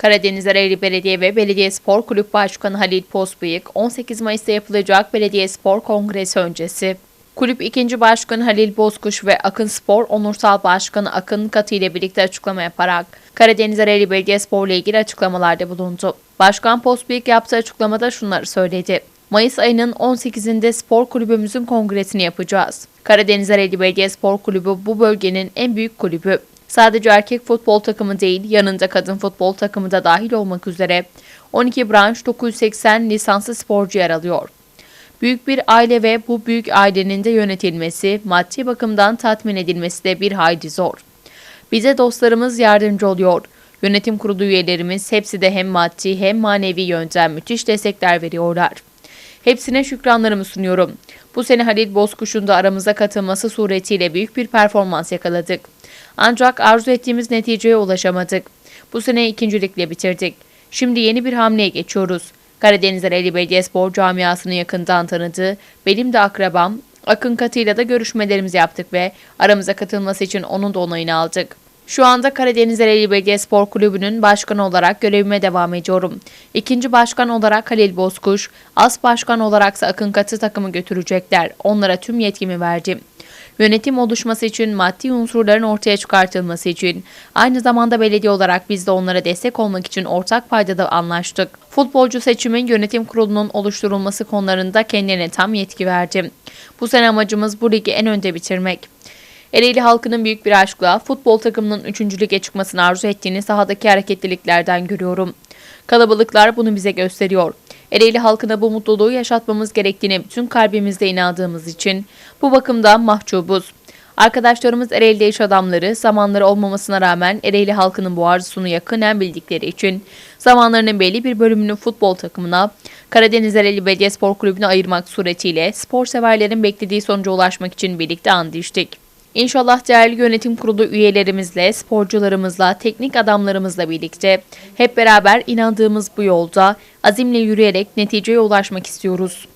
Karadeniz Ereğli Belediye ve Belediye Spor Kulüp Başkanı Halil Posbıyık, 18 Mayıs'ta yapılacak Belediye Spor Kongresi öncesi. Kulüp 2. Başkanı Halil Bozkuş ve Akın Spor Onursal Başkanı Akın Katı ile birlikte açıklama yaparak Karadeniz Ereğli Belediye Spor ile ilgili açıklamalarda bulundu. Başkan Posbıyık yaptığı açıklamada şunları söyledi. Mayıs ayının 18'inde spor kulübümüzün kongresini yapacağız. Karadeniz Ereğli Belediye Spor Kulübü bu bölgenin en büyük kulübü. Sadece erkek futbol takımı değil, yanında kadın futbol takımı da dahil olmak üzere 12 branş 980 lisanslı sporcu yer alıyor. Büyük bir aile ve bu büyük ailenin de yönetilmesi, maddi bakımdan tatmin edilmesi de bir hayli zor. Bize dostlarımız yardımcı oluyor. Yönetim kurulu üyelerimiz hepsi de hem maddi hem manevi yönden müthiş destekler veriyorlar. Hepsine şükranlarımı sunuyorum. Bu sene Halil Bozkuş'un da aramıza katılması suretiyle büyük bir performans yakaladık. Ancak arzu ettiğimiz neticeye ulaşamadık. Bu sene ikincilikle bitirdik. Şimdi yeni bir hamleye geçiyoruz. Karadeniz Ereğli Belediyespor camiasını yakından tanıdı. Benim de akrabam Akın Katı'yla da görüşmelerimizi yaptık ve aramıza katılması için onun da onayını aldık. Şu anda Karadeniz Ereğli Belediyespor Kulübü'nün başkanı olarak görevime devam ediyorum. İkinci başkan olarak Halil Bozkuş, as başkan olaraksa Akın Katı takımı götürecekler. Onlara tüm yetkimi verdim. Yönetim oluşması için maddi unsurların ortaya çıkartılması için aynı zamanda belediye olarak biz de onlara destek olmak için ortak paydada anlaştık. Futbolcu seçimin yönetim kurulunun oluşturulması konularında kendilerine tam yetki verdim. Bu sene amacımız bu ligi en önde bitirmek. Ereğli halkının büyük bir aşkla futbol takımının 3. lige çıkmasını arzu ettiğini sahadaki hareketliliklerden görüyorum. Kalabalıklar bunu bize gösteriyor. Ereğli halkına bu mutluluğu yaşatmamız gerektiğini bütün kalbimizde inandığımız için bu bakımdan mahcubuz. Arkadaşlarımız Ereğli iş adamları zamanları olmamasına rağmen Ereğli halkının bu arzusunu yakından bildikleri için zamanlarının belli bir bölümünü futbol takımına, Karadeniz Ereğli Belediyespor Kulübü'ne ayırmak suretiyle spor severlerin beklediği sonuca ulaşmak için birlikte and içtik. İnşallah değerli yönetim kurulu üyelerimizle, sporcularımızla, teknik adamlarımızla birlikte hep beraber inandığımız bu yolda azimle yürüyerek neticeye ulaşmak istiyoruz.